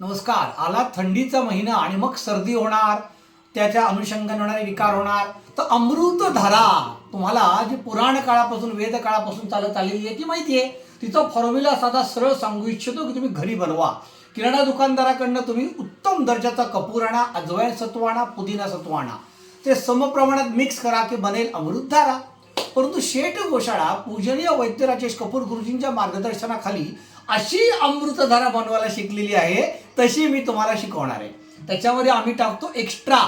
नमस्कार. आला थंडीचा महिना आणि मग सर्दी होणार त्याच्या अनुषंगाने होणारे विकार होणार. तर अमृतधारा तुम्हाला जी पुराण काळापासून वेद काळापासून चालत आलेली आहे ती माहिती आहे. तिचा फॉर्म्युला साधा सरळ सांगू इच्छितो की तुम्ही घरी बनवा. किराणा दुकानदाराकडनं तुम्ही उत्तम दर्जाचा कपूर आणा अजवाईन सत्व आणा पुदिना सत्व आणा. ते समप्रमाणात मिक्स करा की बनेल अमृतधारा परंतु शेठ गोशाळा पूजनीय वैद्य राजेश कपूर गुरुजींच्या मार्गदर्शनाखाली अशी अमृतधारा बनवायला शिकलेली आहे तशी मी तुम्हाला शिकवणार आहे. त्याच्यामध्ये आम्ही टाकतो एक्स्ट्रा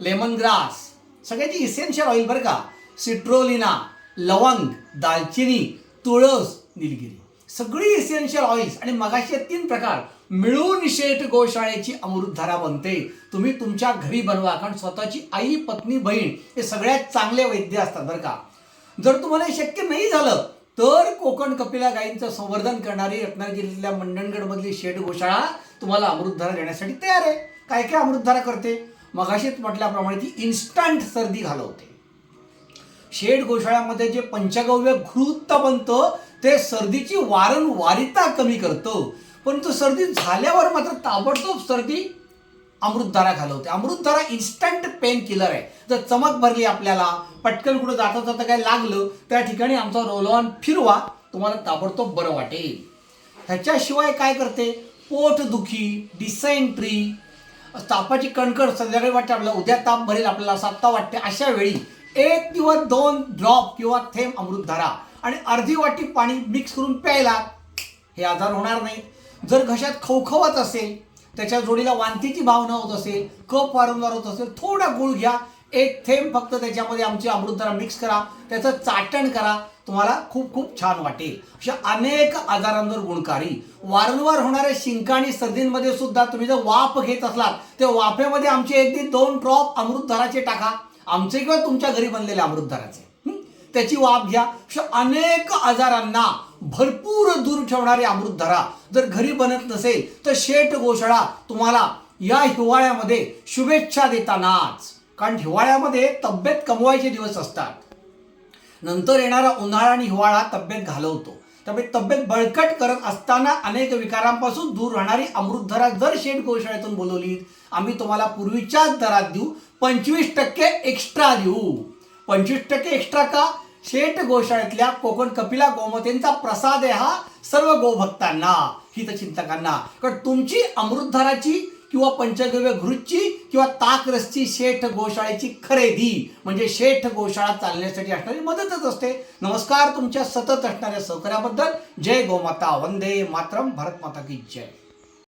लेमन ग्रास सगळ्याची इसेन्शियल ऑइल बरं का? सिट्रोलिना लवंग दालचिनी तुळस निलगिरी. सगळी इसेन्शियल ऑइल्स आणि मगाशी तीन प्रकार मिळून शेठ गोशाळेची अमृतधारा बनते. तुम्ही तुमच्या घरी बनवा कारण स्वतःची आई पत्नी बहीण हे सगळ्यात चांगले वैद्य असतात बरं का? जर तुम्हाला हे शक्य नाही झालं तर कोकण कपिला गायींचं संवर्धन करणारी रत्नागिरीतल्या मंडणगडमधली शेड गोशाळा तुम्हाला अमृतधारा देण्यासाठी तयार आहे. काय काय अमृतधारा करते? मगाशीच म्हटल्याप्रमाणे ती इन्स्टंट सर्दी घालवते. शेड गोशाळ्यामध्ये जे पंचगव्य घृत बनतं ते सर्दीची वारंवारिता कमी करतं. परंतु सर्दी झाल्यावर मात्र ताबडतोब सर्दी अमृतधारा घालवते. अमृतधारा इन्स्टंट पेन किलर आहे. जर चमक भरली आपल्याला पटकन कुठं जाता जाता काय लागलं त्या ठिकाणी आमचा रोल ऑन फिरवा. तुम्हाला ताबडतोब बरं वाटेल. ह्याच्याशिवाय काय करते? पोटदुखी डिसेंट्री तापाची कणकण संध्याकाळी वाटते आपल्याला उद्या ताप भरेल आपल्याला सात्ता वाटते. अशा वेळी एक किंवा दोन ड्रॉप किंवा थेंब अमृतधारा आणि अर्धी वाटी पाणी मिक्स करून प्यायला हे आजार होणार नाही. जर घशात खवखवत असेल त्याच्या जोडीला वांतीची भावना होत असेल कप वारंवार होत असेल थोडा गुळ घ्या. एक थेंब फक्त त्याच्यामध्ये आमची अमृतधारा मिक्स करा. त्याचं चाटण करा. तुम्हाला खूप खूप छान वाटेल. अशा अनेक आजारांवर गुणकारी. वारंवार होणाऱ्या शिंका आणि सर्दींमध्ये सुद्धा तुम्ही जर वाफ घेत असलात त्या वाफेमध्ये आमचे एक ते दोन ड्रॉप अमृतधाराचे टाका. आमचे किंवा तुमच्या घरी बनलेले अमृतधाराचे त्याची वाफ घ्या. अशा अनेक आजारांना भरपूर दूर ठेवणारी अमृतधारा जर घरी बनत नसेल तर शेठ गोशाळा तुम्हाला या हिवाळ्यामध्ये शुभेच्छा देतानाच. कारण हिवाळ्यामध्ये तब्येत कमवायचे दिवस असतात. नंतर येणारा उन्हाळा आणि हिवाळा तब्येत घालवतो. त्यामुळे तब्येत बळकट करत असताना अनेक विकारांपासून दूर राहणारी अमृतधरा जर शेठ गोशाळेतून बोलवली आम्ही तुम्हाला पूर्वीच्याच दरात देऊ. पंचवीस टक्के एक्स्ट्रा देऊ. पंचवीस टक्के एक्स्ट्रा का? शेठ गोशाळेतल्या कोकण कपिला गोमतेंचा प्रसाद आहे हा सर्व गोभक्तांना हितचिंतकांना. कारण तुमची अमृतधाराची किंवा पंचगव्य घृतची किंवा ताकरसची शेठ गोशाळेची खरेदी म्हणजे शेठ गोशाळा चालण्यासाठी असणारी मदतच असते. नमस्कार तुमच्या सतत असणाऱ्या सहकार्याबद्दल जय गोमाता. वंदे मातरम. भारत माता की जय.